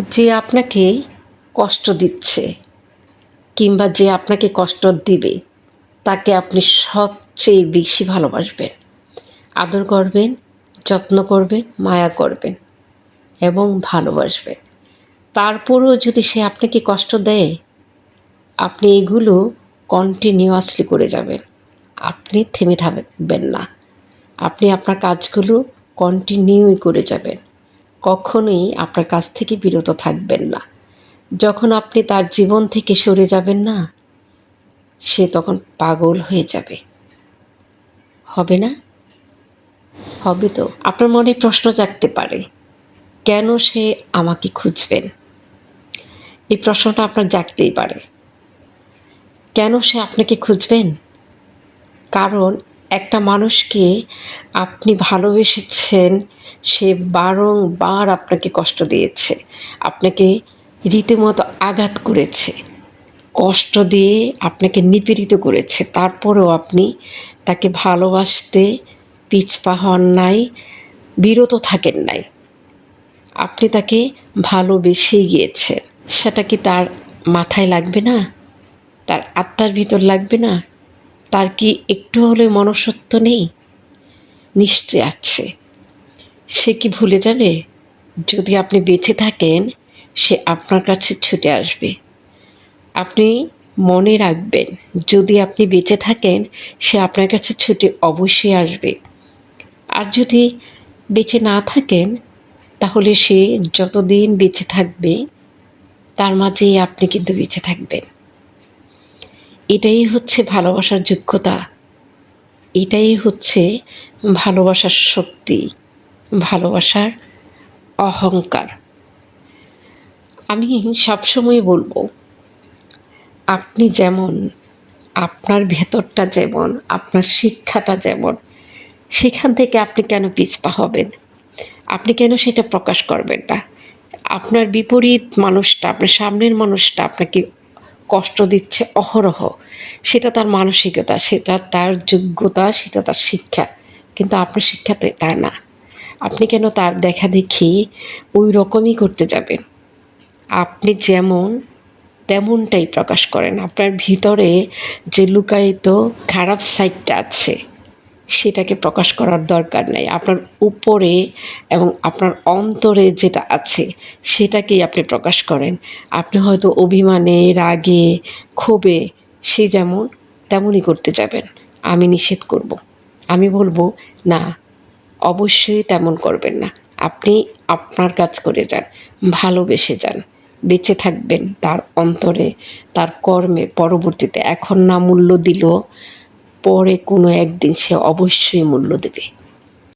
যে আপনাকে কষ্ট দিচ্ছে কিংবা যে আপনাকে কষ্ট দিবে, তাকে আপনি সবচেয়ে বেশি ভালোবাসবেন। আদর করবেন, যত্ন করবেন, মায়া করবেন এবং ভালোবাসবেন। তারপরেও যদি সে আপনাকে কষ্ট দেয়, আপনি এগুলো কন্টিনিউয়াসলি করে যাবেন। আপনি থেমে থাকবেন না। আপনি আপনার কাজগুলো কন্টিনিউই করে যাবেন। কখনোই আপনার কাছ থেকে বিরত থাকবেন না। যখন আপনি তার জীবন থেকে সরে যাবেন না, সে তখন পাগল হয়ে যাবে। হবে না? হবে তো। আপনার মনে প্রশ্ন জাগতে পারে, কেন সে আমাকে খুঁজবেন? এই প্রশ্নটা আপনার জাগতেই পারে। কেন সে আপনাকে খুঁজবেন? কারণ একটা মানুষকে আপনি ভালোবেসেছেন, সে বারংবার আপনাকে কষ্ট দিয়েছে, আপনাকে রীতিমতো আঘাত করেছে, কষ্ট দিয়ে আপনাকে নিপীড়িত করেছে, তারপরেও আপনি তাকে ভালোবাসতে পিছপা হন নাই, বিরত থাকেন নাই। আপনি তাকে ভালোবেসে গিয়েছেন। সেটা কি তার মাথায় লাগবে না? তার আত্মার ভিতর লাগবে না? তার কি একটু হলে মনসত্ব নেই? নিশ্চয় আছে। সে কি ভুলে যাবে? যদি আপনি বেঁচে থাকেন, সে আপনার কাছে ছুটে আসবে। আপনি মনে রাখবেন, যদি আপনি বেঁচে থাকেন, সে আপনার কাছে ছুটে অবশ্যই আসবে। আর যদি বেঁচে না থাকেন, তাহলে সে যতদিন বেঁচে থাকবে, তার মাঝেই আপনি কিন্তু বেঁচে থাকবেন। এটাই হচ্ছে ভালোবাসার যোগ্যতা। এটাই হচ্ছে ভালোবাসার শক্তি, ভালোবাসার অহংকার। আমি সবসময় বলব, আপনি যেমন, আপনার ভেতরটা যেমন, আপনার শিক্ষাটা যেমন, সেখান থেকে আপনি কেন পিছপা হবেন? আপনি কেন সেটা প্রকাশ করবেন না? আপনার বিপরীত মানুষটা, আপনার সামনের মানুষটা আপনাকে কষ্ট দিচ্ছে অহরহ। সেটা তার মানসিকতা, সেটা তার যোগ্যতা, সেটা তার শিক্ষা। কিন্তু আপনার শিক্ষা তো তা না। আপনি কেন তার দেখা দেখি ওই রকমই করতে যাবেন? আপনি যেমন, তেমনটাই প্রকাশ করেন। আপনার ভিতরে যে লুকায়িত খারাপ সাইডটা আছে সেটাকে প্রকাশ করার দরকার নাই। আপনার উপরে এবং আপনার অন্তরে যেটা আছে সেটাকেই আপনি প্রকাশ করেন। আপনি হয়তো অভিমানে, রাগে, ক্ষোভে সে যেমন তেমনই করতে যাবেন। আমি নিষেধ করব। আমি বলব, না, অবশ্যই তেমন করবেন না। আপনি আপনার কাজ করে যান, ভালোবেসে যান। বেঁচে থাকবেন তার অন্তরে, তার কর্মে। পরবর্তীতে এখন না মূল্য দিল পরে কোনো একদিন সে অবশ্যই মূল্য দেবে।